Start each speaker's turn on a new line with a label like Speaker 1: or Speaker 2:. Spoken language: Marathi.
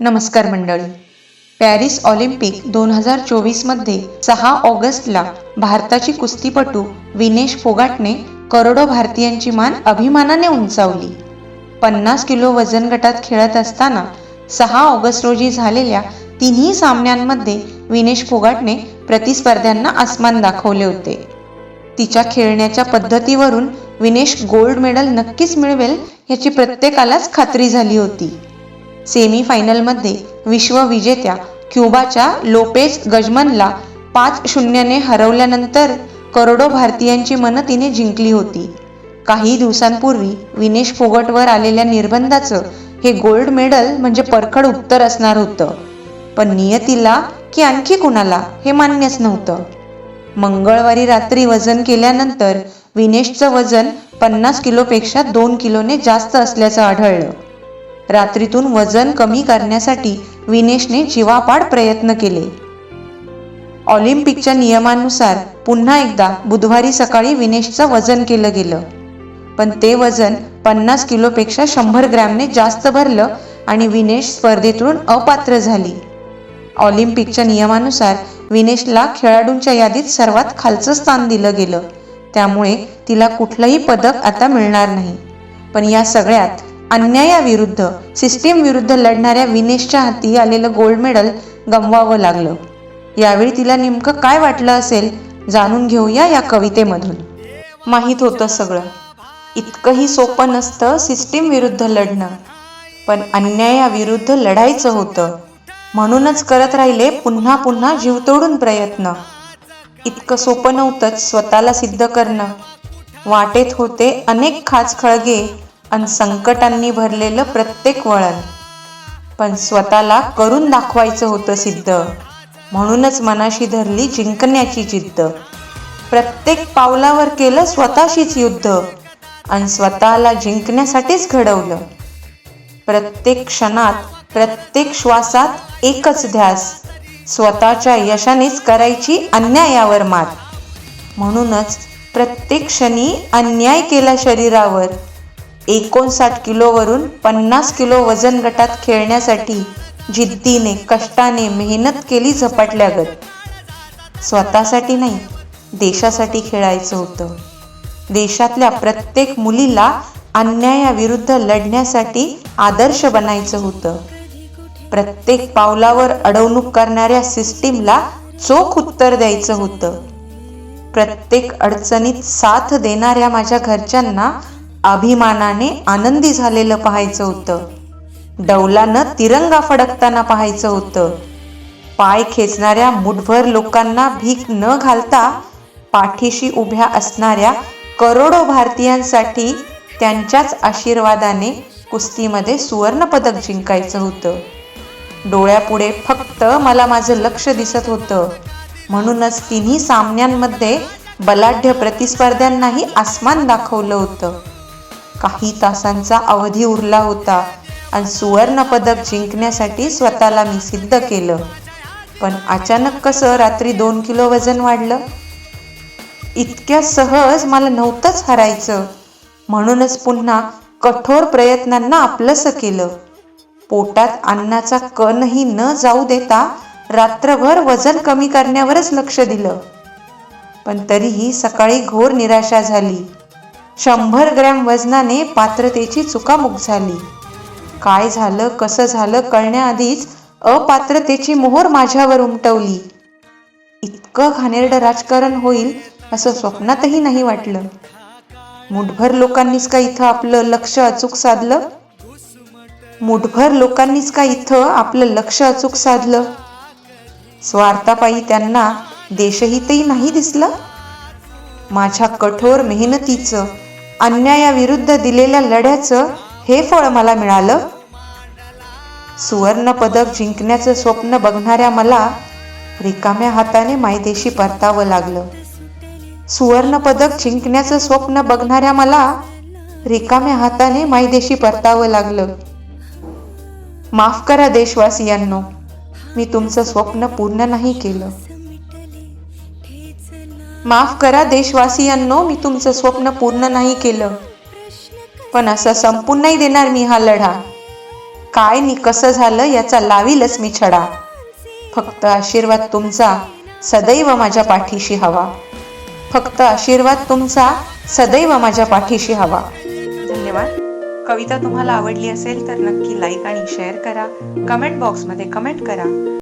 Speaker 1: नमस्कार मंडळी. पॅरिस ऑलिम्पिक दोन हजार चोवीसमध्ये सहा ऑगस्टला भारताची कुस्तीपटू विनेश फोगाटने करोडो भारतीयांची मान अभिमानाने उंचावली. पन्नास किलो वजन गटात खेळत असताना सहा ऑगस्ट रोजी झालेल्या तिन्ही सामन्यांमध्ये विनेश फोगाटने प्रतिस्पर्ध्यांना आसमान दाखवले होते. तिच्या खेळण्याच्या पद्धतीवरून विनेश गोल्ड मेडल नक्कीच मिळवेल याची प्रत्येकालाच खात्री झाली होती. सेमी फायनलमध्ये विश्वविजेत्या क्युबाच्या लोपेज गजमनला पाच शून्यने हरवल्यानंतर करोडो भारतीयांची मनं तिने जिंकली होती. काही दिवसांपूर्वी विनेश फोगटवर आलेल्या निर्बंधाचं हे गोल्ड मेडल म्हणजे परखड उत्तर असणार होतं. पण नियतीला की आणखी कुणाला हे मान्यच नव्हतं. मंगळवारी रात्री वजन केल्यानंतर विनेशचं वजन पन्नास किलोपेक्षा दोन किलोने जास्त असल्याचं आढळलं. रात्रीतून वजन कमी करण्यासाठी विनेशने जीवापाड प्रयत्न केले. ऑलिम्पिकच्या नियमानुसार पुन्हा एकदा बुधवारी सकाळी विनेशचं वजन केलं गेलं. पण ते वजन पन्नास किलोपेक्षा शंभर ग्रॅमने जास्त भरलं आणि विनेश स्पर्धेतून अपात्र झाली. ऑलिम्पिकच्या नियमानुसार विनेशला खेळाडूंच्या यादीत सर्वात खालचं स्थान दिलं गेलं. त्यामुळे तिला कुठलंही पदक आता मिळणार नाही. पण या सगळ्यात अन्यायाविरुद्ध सिस्टीम विरुद्ध लढणाऱ्या विनेशच्या हाती आलेलं गोल्ड मेडल गमवावं लागलं. यावेळी तिला नेमकं काय वाटलं असेल जाणून घेऊया या कवितेमधून. माहीत होतं सगळं. इतकंही सोपं नसतं सिस्टीम विरुद्ध लढणं. पण अन्यायाविरुद्ध लढायचं होतं. म्हणूनच करत राहिले पुन्हा पुन्हा जीव तोडून प्रयत्न. इतकं सोपं नव्हतंच स्वतःला सिद्ध करणं. वाटेत होते अनेक खाच खळगे आणि संकटांनी भरलेलं प्रत्येक वळण. पण स्वतःला करून दाखवायचं होतं सिद्ध. म्हणूनच मनाशी धरली जिंकण्याची जिद्द. प्रत्येक पावलावर केलं स्वतःशीच युद्ध. आणि स्वतःला जिंकण्यासाठीच घडवलं. प्रत्येक क्षणात प्रत्येक श्वासात एकच ध्यास. स्वतःच्या यशानेच करायची अन्यायावर मात. म्हणूनच प्रत्येक क्षणी अन्याय केला शरीरावर. एकोणसाठ किलोवरून पन्नास किलो वजन गटात खेळण्यासाठी जिद्दीने कष्टाने मेहनत केली झपाटल्यागत. स्वतःसाठी नाही देशासाठी खेळायचं होतं. देशातल्या प्रत्येक मुलीला अन्यायाविरुद्ध लढण्यासाठी आदर्श बनायचं होतं. प्रत्येक पावलावर अडवणूक करणाऱ्या सिस्टीमला चोख उत्तर द्यायचं होतं. प्रत्येक अडचणीत साथ देणाऱ्या माझ्या घरच्यांना अभिमानाने आनंदी झालेलं पाहायचं होतं. डौलानं तिरंगा फडकताना पाहायचं होतं. पाय खेचणाऱ्या मुठभर लोकांना भीक न घालता पाठीशी उभ्या असणाऱ्या करोडो भारतीयांसाठी त्यांच्याच आशीर्वादाने कुस्तीमध्ये सुवर्णपदक जिंकायचं होतं. डोळ्यापुढे फक्त मला माझं लक्ष दिसत होतं. म्हणूनच तिन्ही सामन्यांमध्ये बलाढ्य प्रतिस्पर्ध्यांनाही आसमान दाखवलं होतं. काही तासांचा अवधी उरला होता आणि सुवर्णपदक जिंकण्यासाठी स्वतःला मी सिद्ध केलं. पण अचानक कसं रात्री दोन किलो वजन वाढलं? इतक्या सहज मला नव्हतंच हरायचं. म्हणूनच पुन्हा कठोर प्रयत्नांना आपलंसं केलं. पोटात अन्नाचा कणही न जाऊ देता रात्रभर वजन कमी करण्यावरच लक्ष दिलं. पण तरीही सकाळी घोर निराशा झाली. शंभर ग्रॅम वजनाने पात्रतेची चुकामुक झाली. काय झालं कसं झालं कळण्याआधीच अपात्रतेची मोहर माझ्यावर उमटवली. इतकं घाणेरडं राजकारण होईल असं स्वप्नातही नाही वाटलं. मुठभर लोकांनीच का इथं आपलं लक्ष अचूक साधलं? मुठभर लोकांनीच का इथं आपलं लक्ष अचूक साधलं? स्वार्थापायी त्यांना देशहितही नाही दिसलं? माझ्या कठोर मेहनतीचं अन्यायाविरुद्ध दिलेल्या लढ्याचं हे फळ मला मिळालं. सुवर्ण पदक जिंकण्याचं स्वप्न बघणाऱ्या मला रिकाम्या हाताने मायदेशी परतावं लागलं. सुवर्ण पदक जिंकण्याचं स्वप्न बघणाऱ्या मला रिकाम्या हाताने मायदेशी परतावं लागलं. माफ करा देशवासियांनो मी तुमचं स्वप्न पूर्ण नाही केलं. माफ करा देशवासियांनो मी तुमचं स्वप्न पूर्ण नाही केलं. पण असं संपून नाही देणार मी हा लढा. काय नि कसं झालं याचा लावीलच मी छडा. फक्त आशीर्वाद तुमचा सदैव माझ्या पाठीशी हवा. फक्त आशीर्वाद तुमचा सदैव माझ्या पाठीशी हवा. धन्यवाद. कविता तुम्हाला आवडली असेल तर नक्की लाईक आणि शेअर करा. कमेंट बॉक्समध्ये कमेंट करा.